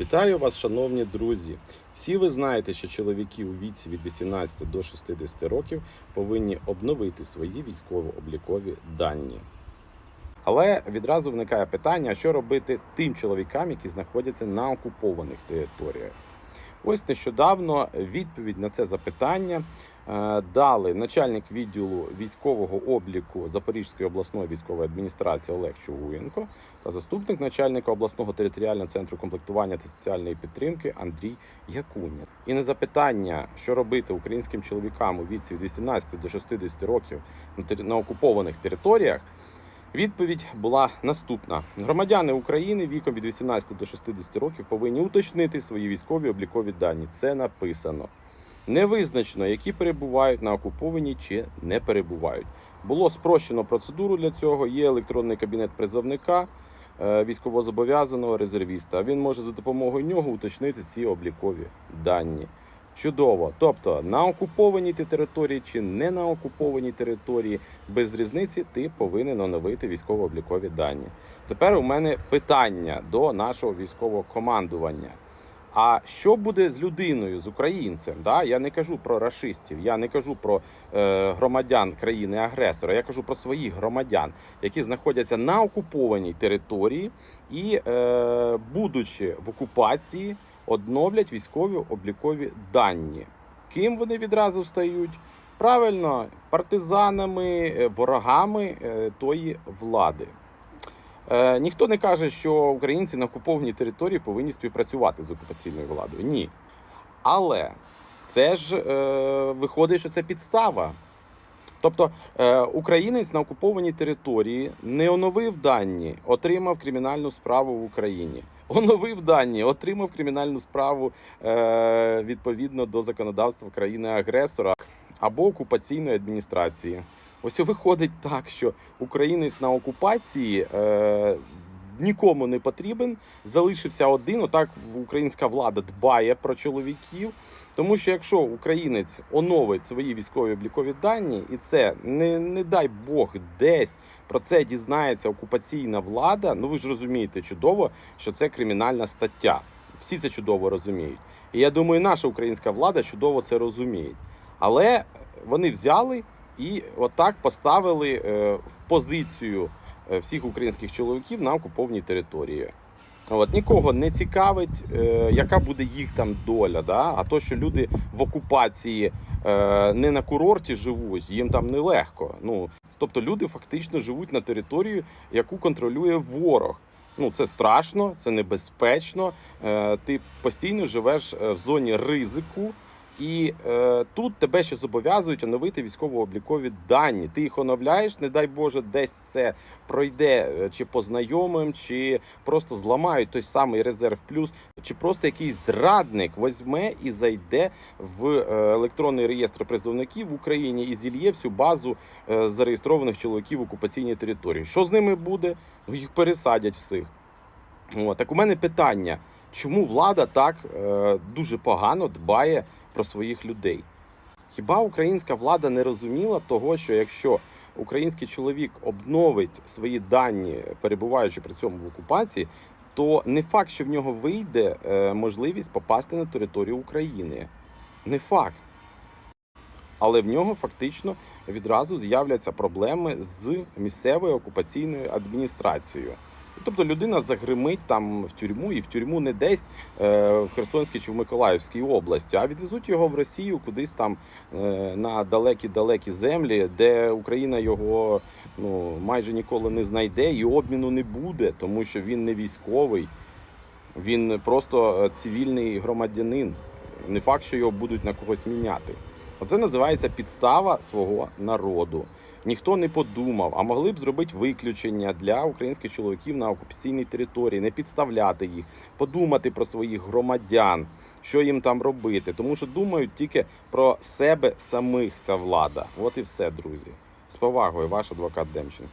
Вітаю вас, шановні друзі! Всі ви знаєте, що чоловіки у віці від 18 до 60 років повинні обновити свої військово-облікові дані. Але відразу виникає питання, що робити тим чоловікам, які знаходяться на окупованих територіях. Ось нещодавно відповідь на це запитання е, дали начальник відділу військового обліку Запорізької обласної військової адміністрації Олег Чугуєнко та заступник начальника обласного територіального центру комплектування та соціальної підтримки Андрій Якуня. І на запитання, що робити українським чоловікам у віці від 18 до 60 років на окупованих територіях. Відповідь була наступна: громадяни України віком від 18 до 60 років повинні уточнити свої військові облікові дані. Це написано. Не визначено, які перебувають на окупованій чи не перебувають. Було спрощено процедуру для цього. Є електронний кабінет призовника е, військовозобов'язаного резервіста. Він може за допомогою нього уточнити ці облікові дані. Чудово. Тобто на окупованій ти території чи не на окупованій території, без різниці ти повинен оновити військово-облікові дані. Тепер у мене питання до нашого військового командування. А що буде з людиною, з українцем? Да? Я не кажу про рашистів, я не кажу про е, громадян країни-агресора, я кажу про своїх громадян, які знаходяться на окупованій території і, е, будучи в окупації, одновлять військові облікові дані. Ким вони відразу стають? Правильно, партизанами, е, ворогами е, тої влади. Е, ніхто не каже, що українці на окупованій території повинні співпрацювати з окупаційною владою. Ні. Але це ж е, виходить, що це підстава. Тобто е, українець на окупованій території не оновив дані, отримав кримінальну справу в Україні. Оновив дані, отримав кримінальну справу е, відповідно до законодавства країни-агресора або окупаційної адміністрації. Ось виходить так, що українець на окупації е, нікому не потрібен, залишився один. Отак українська влада дбає про чоловіків. Тому що якщо українець оновить свої військові облікові дані, і це не, не дай Бог десь про це дізнається окупаційна влада, ну ви ж розумієте чудово, що це кримінальна стаття. Всі це чудово розуміють. І я думаю, наша українська влада чудово це розуміє. Але вони взяли і отак поставили е, в позицію е, всіх українських чоловіків на окупованій території. От нікого не цікавить, е, яка буде їх там доля. Да? А то, що люди в окупації не на курорті живуть, їм там нелегко. Ну тобто люди фактично живуть на території, яку контролює ворог. Ну це страшно, це небезпечно. Ти постійно живеш в зоні ризику. І е, тут тебе ще зобов'язують оновити військово-облікові дані. Ти їх оновляєш, не дай Боже, десь це пройде е, чи по знайомим, чи просто зламають той самий резерв плюс, чи просто якийсь зрадник возьме і зайде в е, електронний реєстр призовників в Україні і зільє всю базу е, зареєстрованих чоловіків в окупаційній території. Що з ними буде? Їх пересадять всіх. О, так у мене питання. Чому влада так е, дуже погано дбає про своїх людей? Хіба українська влада не розуміла того, що якщо український чоловік обновить свої дані, перебуваючи при цьому в окупації, то не факт, що в нього вийде е, можливість попасти на територію України. Не факт. Але в нього фактично відразу з'являться проблеми з місцевою окупаційною адміністрацією. Тобто людина загримить там в тюрму, і в тюрму не десь е, в Херсонській чи в Миколаївській області, а відвезуть його в Росію кудись там е, на далекі-далекі землі, де Україна його ну, майже ніколи не знайде, і обміну не буде, тому що він не військовий, він просто е, цивільний громадянин. Не факт, що його будуть на когось міняти. Оце називається підстава свого народу. Ніхто не подумав, а могли б зробити виключення для українських чоловіків на окупаційній території, не підставляти їх, подумати про своїх громадян, що їм там робити. Тому що думають тільки про себе самих ця влада. От і все, друзі. З повагою, ваш адвокат Демченко.